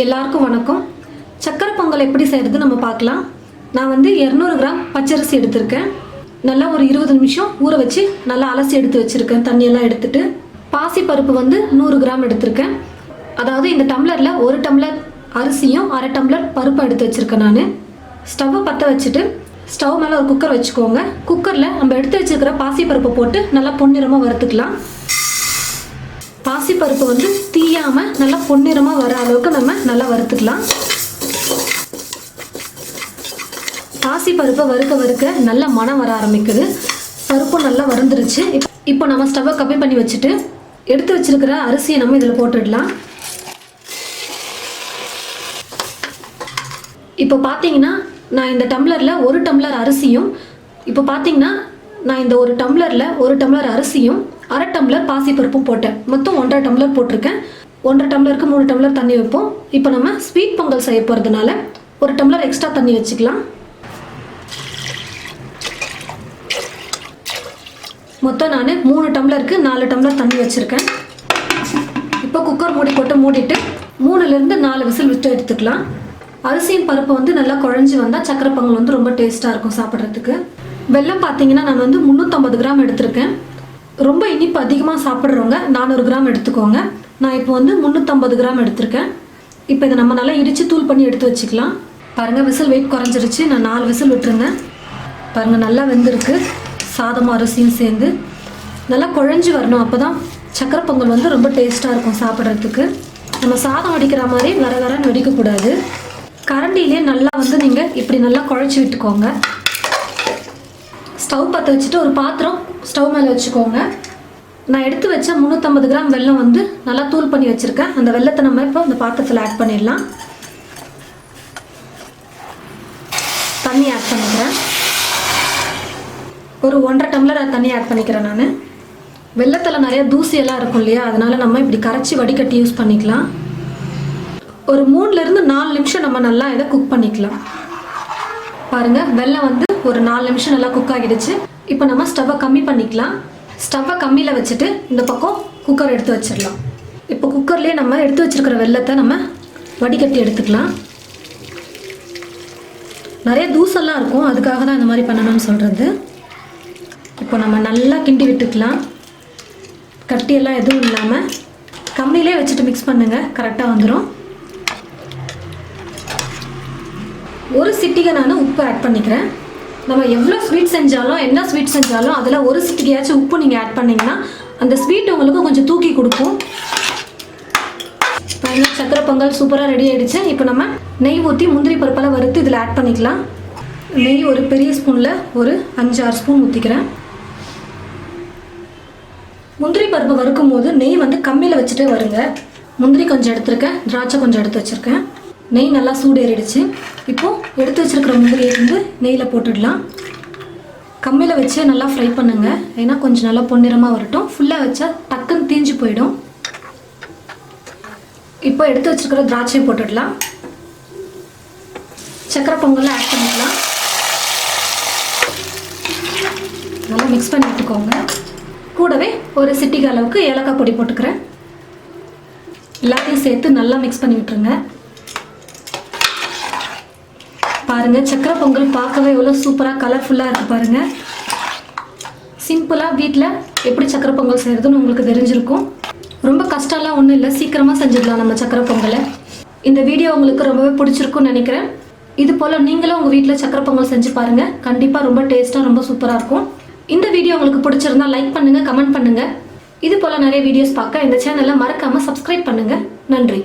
எல்லாருக்கும் வணக்கம். சக்கரை பொங்கல் எப்படி செய்கிறது நம்ம பார்க்கலாம். நான் வந்து இரநூறு கிராம் பச்சரிசி எடுத்திருக்கேன். நல்லா ஒரு இருபது நிமிஷம் ஊற வச்சு நல்லா அலசி எடுத்து வச்சுருக்கேன். தண்ணியெல்லாம் எடுத்துட்டு பாசி பருப்பு வந்து நூறு கிராம் எடுத்திருக்கேன். அதாவது இந்த டம்ளரில் ஒரு டம்ளர் அரிசியும் அரை டம்ளர் பருப்பு எடுத்து வச்சுருக்கேன் நான். ஸ்டவ்வை பற்ற வச்சுட்டு ஸ்டவ் மேலே ஒரு குக்கர் வச்சுக்கோங்க. குக்கரில் நம்ம எடுத்து வச்சுருக்கிற பாசி பருப்பை போட்டு நல்லா பொன்னிறமாக வறுத்துக்கலாம். பாசிப்பருப்பு வந்து தீயாம நல்லா பொன்னிறமா வர அளவுக்கு நம்ம நல்லா வறுத்துக்கலாம். பாசிப்பருப்பை வறுக்க வறுக்க நல்ல மனம் வர ஆரம்பிக்குது. பருப்பும் நல்லா வறுந்துருச்சு. இப்போ நம்ம ஸ்டவ்வை கம்மி பண்ணி வச்சுட்டு எடுத்து வச்சிருக்கிற அரிசியை நம்ம இதில் போட்டுடலாம். இப்போ பார்த்தீங்கன்னா நான் இந்த டம்ளரில் ஒரு டம்ளர் அரிசியும் இப்போ பார்த்தீங்கன்னா நான் இந்த ஒரு டம்ளரில் ஒரு டம்ளர் அரிசியும் அரை டம்ளர் பாசிப்பருப்பும் போட்டேன். மொத்தம் ஒன்றரை டம்ளர் போட்டிருக்கேன். ஒன்றரை டம்ளருக்கு மூணு டம்ளர் தண்ணி வைப்போம். இப்போ நம்ம ஸ்வீட் பொங்கல் செய்ய போகிறதுனால ஒரு டம்ளர் எக்ஸ்ட்ரா தண்ணி வச்சுக்கலாம். மொத்தம் நான் மூணு டம்ளருக்கு நாலு டம்ளர் தண்ணி வச்சுருக்கேன். இப்போ குக்கர் மூடி போட்டு மூடிட்டு மூணுலேருந்து நாலு விசில் விட்டு எடுத்துக்கலாம். அரிசியும் பருப்பு வந்து நல்லா குழஞ்சி வந்தால் சக்கரை பொங்கல் வந்து ரொம்ப டேஸ்ட்டாக இருக்கும் சாப்பிட்றதுக்கு. வெல்லம் பார்த்தீங்கன்னா நான் வந்து முந்நூற்றம்பது கிராம் எடுத்திருக்கேன். ரொம்ப இனிப்பு அதிகமாக சாப்பிட்றவங்க நானூறு கிராம் எடுத்துக்கோங்க. நான் இப்போ வந்து முந்நூற்றம்பது கிராம் எடுத்திருக்கேன். இப்போ இதை நம்ம நல்லா இடித்து தூள் பண்ணி எடுத்து வச்சுக்கலாம். பாருங்கள் விசில் வெயிட் குறைஞ்சிருச்சு. நான் நாலு விசில் விட்டுருந்தேன். பாருங்கள் நல்லா வெந்திருக்கு. சாதம் அரிசியும் சேர்ந்து. நல்லா குழஞ்சி வரணும். அப்போ தான் சக்கரை பொங்கல் வந்து ரொம்ப டேஸ்ட்டாக இருக்கும் சாப்பிட்றதுக்கு. நம்ம சாதம் வடிக்கிற மாதிரி வர வரன்னு வெடிக்கக்கூடாது கரண்டிலே நல்லா வந்து நீங்கள் இப்படி நல்லா குழச்சி விட்டுக்கோங்க. ஸ்டவ் பற்ற வச்சுட்டு ஒரு பாத்திரம் ஸ்டவ் மேலே வச்சுக்கோங்க. நான் எடுத்து வச்ச முந்நூற்றம்பது கிராம் வெல்லம் வந்து நல்லா தூள் பண்ணி வச்சுருக்கேன். அந்த வெல்லத்தை நம்ம இப்போ இந்த பாத்திரத்தில் ஆட் பண்ணிடலாம். தண்ணி ஆட் பண்ணிக்கிறேன். ஒரு ஒன்றரை டம்ளர் தண்ணி ஆட் பண்ணிக்கிறேன் நான். வெள்ளத்தில் நிறையா தூசியெல்லாம் இருக்கும் இல்லையா? அதனால் நம்ம இப்படி கரைச்சி வடிகட்டி யூஸ் பண்ணிக்கலாம். ஒரு மூணுலேருந்து நாலு நிமிஷம் நம்ம நல்லா இதை குக் பண்ணிக்கலாம். பாருங்க வெல்லம் வந்து ஒரு நாலு நிமிஷம் நல்லா குக் ஆகிடுச்சு. இப்போ நம்ம ஸ்டவ்வை கம்மி பண்ணிக்கலாம். ஸ்டவ்வை கம்மியில் வச்சுட்டு இந்த பக்கம் குக்கர் எடுத்து வச்சிடலாம். இப்போ குக்கர்லேயே நம்ம எடுத்து வச்சுருக்கிற வெல்லத்தை நம்ம வடிகட்டி எடுத்துக்கலாம். நிறைய தூசெல்லாம் இருக்கும். அதுக்காக தான் இந்த மாதிரி பண்ணணும்னு சொல்கிறது இப்போ நம்ம நல்லா கிண்டி விட்டுக்கலாம். கட்டியெல்லாம் எதுவும் இல்லாமல் கம்மியிலே வச்சுட்டு மிக்ஸ் பண்ணுங்கள் கரெக்டாக வந்துடும் ஒரு சிட்டிகை நான் உப்பு ஆட் பண்ணிக்கிறேன். நம்ம எவ்வளோ ஸ்வீட் செஞ்சாலும் என்ன ஸ்வீட் செஞ்சாலும் அதில் ஒரு சிட்டிகையாச்சும் உப்பு நீங்கள் ஆட் பண்ணிங்கன்னா அந்த ஸ்வீட் உங்களுக்கு கொஞ்சம் தூக்கி கொடுக்கும். பாருங்க, சக்கரை பொங்கல் சூப்பராக ரெடி ஆகிடுச்சு இப்போ நம்ம நெய் ஊற்றி முந்திரி பருப்பெல்லாம் வறுத்து இதில் ஆட் பண்ணிக்கலாம். நெய் ஒரு பெரிய ஸ்பூனில் ஒரு அஞ்சு ஆறு ஸ்பூன் ஊற்றிக்கிறேன் முந்திரி பருப்பு வறுக்கும் போது நெய் வந்து கம்மியில் வச்சுட்டே வருங்க. முந்திரி கொஞ்சம் எடுத்திருக்கேன் திராட்சை கொஞ்சம் எடுத்து வச்சுருக்கேன். நெய் நல்லா சூடேறிடுச்சு. இப்போது எடுத்து வச்சிருக்கிற முந்திரியை வந்து நெய்யில் போட்டுடலாம். கம்மியில் வச்சு நல்லா ஃப்ரை பண்ணுங்கள் ஏன்னா கொஞ்சம் நல்லா பொன்னிறமாக வரட்டும். ஃபுல்லாக வச்சா டக்குன்னு தீஞ்சு போயிடும். இப்போ எடுத்து வச்சிருக்கிற திராட்சையை போட்டுடலாம். சக்கரை பொங்கலில் ஆட் பண்ணிக்கலாம். நல்லா மிக்ஸ் பண்ணி விட்டுக்கோங்க கூடவே ஒரு சிட்டிக்கு அளவுக்கு ஏலக்காய் பொடி போட்டுக்கிறேன். எல்லாத்தையும் சேர்த்து நல்லா மிக்ஸ் பண்ணி விட்டுருங்க. பாருங்க. சக்கரை பொங்கல் பார்க்கவே எவ்வளோ சூப்பராக கலர்ஃபுல்லாக இருக்கு பாருங்க. சிம்பிளாக வீட்டில் எப்படி சக்கரை பொங்கல் செய்கிறதுன்னு உங்களுக்கு தெரிஞ்சிருக்கும். ரொம்ப கஷ்டம்லாம் ஒன்றும் இல்லை சீக்கிரமாக செஞ்சிடலாம் நம்ம சக்கரை பொங்கலை. இந்த வீடியோ உங்களுக்கு ரொம்பவே பிடிச்சிருக்கும்னு நினைக்கிறேன். இது போல் நீங்களும் உங்கள் வீட்டில் சக்கரை பொங்கல் செஞ்சு பாருங்கள் கண்டிப்பாக ரொம்ப டேஸ்ட்டாக ரொம்ப சூப்பராக இருக்கும். இந்த வீடியோ உங்களுக்கு பிடிச்சிருந்தா லைக் பண்ணுங்கள் கமெண்ட் பண்ணுங்கள் இது போல் நிறைய வீடியோஸ் பார்க்க இந்த சேனலை மறக்காமல் சப்ஸ்கிரைப் பண்ணுங்கள் நன்றி.